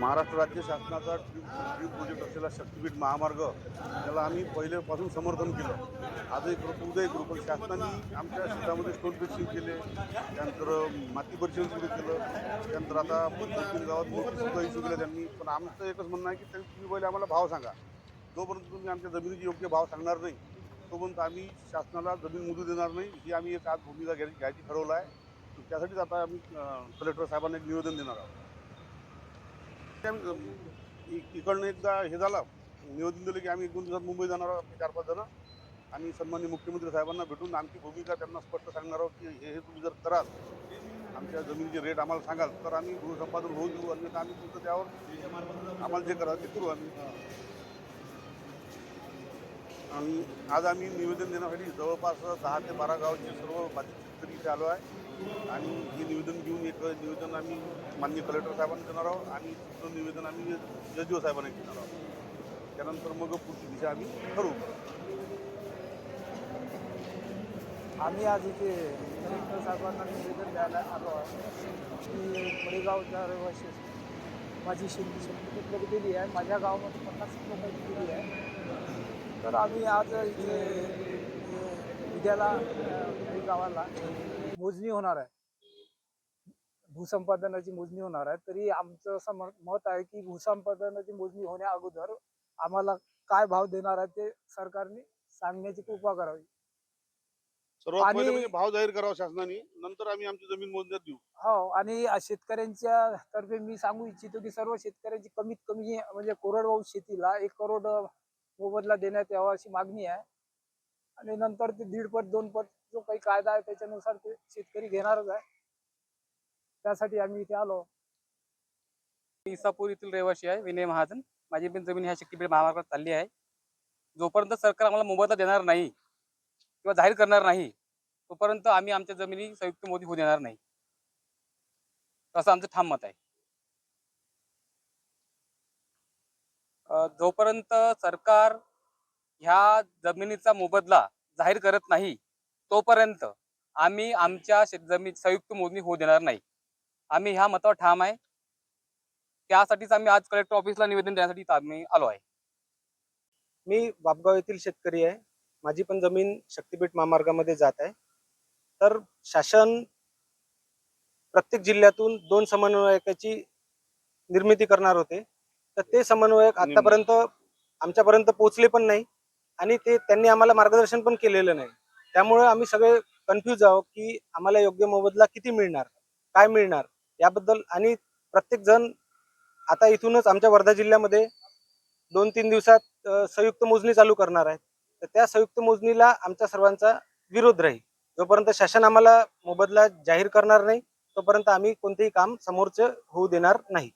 महाराष्ट्र राज्य शासनाचा dream dream project असलेला शक्तीपीठ महामार्ग त्याला आम्ही पहिल्यापासून समर्थन केलं. आजही करतो उद्याही करू पण शासनाने आमच्या शेतामध्ये स्टोन फिक्सिंग केले त्यानंतर माती परिचय सुरू केलं. त्यानंतर आता तीन गावात मोठी इशू केलं त्यांनी. पण आमचं एकच म्हणणं आहे की त्यांनी तुम्ही पहिले आम्हाला भाव सांगा. जोपर्यंत तुम्ही आमच्या जमिनीची योग्य भाव सांगणार नाही तोपर्यंत आम्ही शासनाला जमीन मुदू देणार नाही. ही आम्ही एक आज भूमिका घ्यायची ठरवलं आहे. त्यासाठीच आता आम्ही कलेक्टर साहेबांना एक निवेदन देणार आहोत. इकडनं एकदा हे झालं. निवेदन दिलं की आम्ही एक दोन दिवसात मुंबई जाणार आहोत चार पाच जण. आणि सन्मान्य मुख्यमंत्री साहेबांना भेटून आमची भूमिका त्यांना स्पष्ट सांगणार आहोत की हे हे तुम्ही जर कराल आमच्या जमिनीचे रेट आम्हाला सांगाल तर आम्ही भूसंपादन होऊ देऊ. अन्यथा आम्ही तुमचं त्यावर आम्हाला जे कराल ते करू आम्ही. आणि आज आम्ही निवेदन देण्यासाठी जवळपास दहा ते बारा गावचे सर्व बाधित शेतकरी इथे आलो आहे. आणि हे निवेदन घेऊन एक निवेदन आम्ही माननीय कलेक्टर साहेबांना देणार आहोत आणि दुसरं निवेदन आम्ही जजओ साहेबांना देणार आहोत. त्यानंतर मग पुढची दिशा आम्ही ठरवू. आम्ही आज इथे कलेक्टर साहेबांना निवेदन द्यायला आलो आहे की मडेगावच्या रहिवासी माझी शेती शेती प्रगती आहे. माझ्या गावामध्ये पन्नास लोकांची दिली आहे. तर आम्ही आज इथे उद्याला गावाला मोजणी होणार आहे. भूसंपादनाची मोजणी होणार आहे. तरी आमचं असं मत आहे की भूसंपादनाची मोजणी होण्या अगोदर आम्हाला काय भाव देणार आहे ते सरकारने सांगण्याची कृपा करावी. सर्वात पहिले म्हणजे भाव जाहीर करावा शासनाने. नंतर आम्ही आमची जमीन मोजण्यात देऊ. हो आणि शेतकऱ्यांच्या तर्फे मी सांगू इच्छितो की सर्व शेतकऱ्यांची कमीत कमी म्हणजे कोरडवाहू शेतीला एक करोड मोबदला देण्यात यावा अशी मागणी आहे. आणि नंतर ते दीड पट दोन पट जो काही कायदा आहे त्याच्यानुसार ते शेतकरी घेणारच आहे. त्यासाठी आम्ही इथे आलो. इसापूर येथील रहिवासी आहे विनय महाजन. माझी पण जमीन ह्या शक्तीपीठ महामार्गात चालली आहे. जोपर्यंत सरकार आम्हाला मोबदला देणार नाही किंवा जाहीर करणार नाही तोपर्यंत आम्ही आमच्या जमिनी संयुक्त मोदी होऊ देणार नाही. असं आमचं ठाम मत आहे. जोपर्यंत सरकार ह्या जमिनीचा मोबदला जाहीर करत नाही तोपर्यंत आम्ही आमच्या शेत जमीन संयुक्त मोजणी होऊ देणार नाही. आम्ही ह्या मतावर ठाम आहे. त्यासाठीच आम्ही आज कलेक्टर ऑफिसला निवेदन देण्यासाठी आम्ही आलो आहे. मी बापगाव येथील शेतकरी आहे. माझी पण जमीन शक्तीपीठ महामार्गामध्ये जात आहे. तर शासन प्रत्येक जिल्ह्यातून दोन समन्वयकाची निर्मिती करणार होते. तर ते समन्वयक. आतापर्यंत आमच्यापर्यंत पोहोचले पण नाही आणि ते त्यांनी आम्हाला मार्गदर्शन पण केलेलं नाही. त्यामुळे आम्ही सगळे कन्फ्यूज आहोत की आम्हाला योग्य मोबदला किती मिळणार काय मिळणार याबद्दल आणि प्रत्येक जण आता इथूनच आमच्या वर्धा जिल्ह्यामध्ये दोन तीन दिवसात संयुक्त मोजणी चालू करणार आहे तर त्या संयुक्त मोजणीला आमच्या सर्वांचा विरोध राहील. जोपर्यंत शासन आम्हाला मोबदला जाहीर करणार नाही तोपर्यंत आम्ही कोणतेही काम समोरचे होऊ देणार नाही.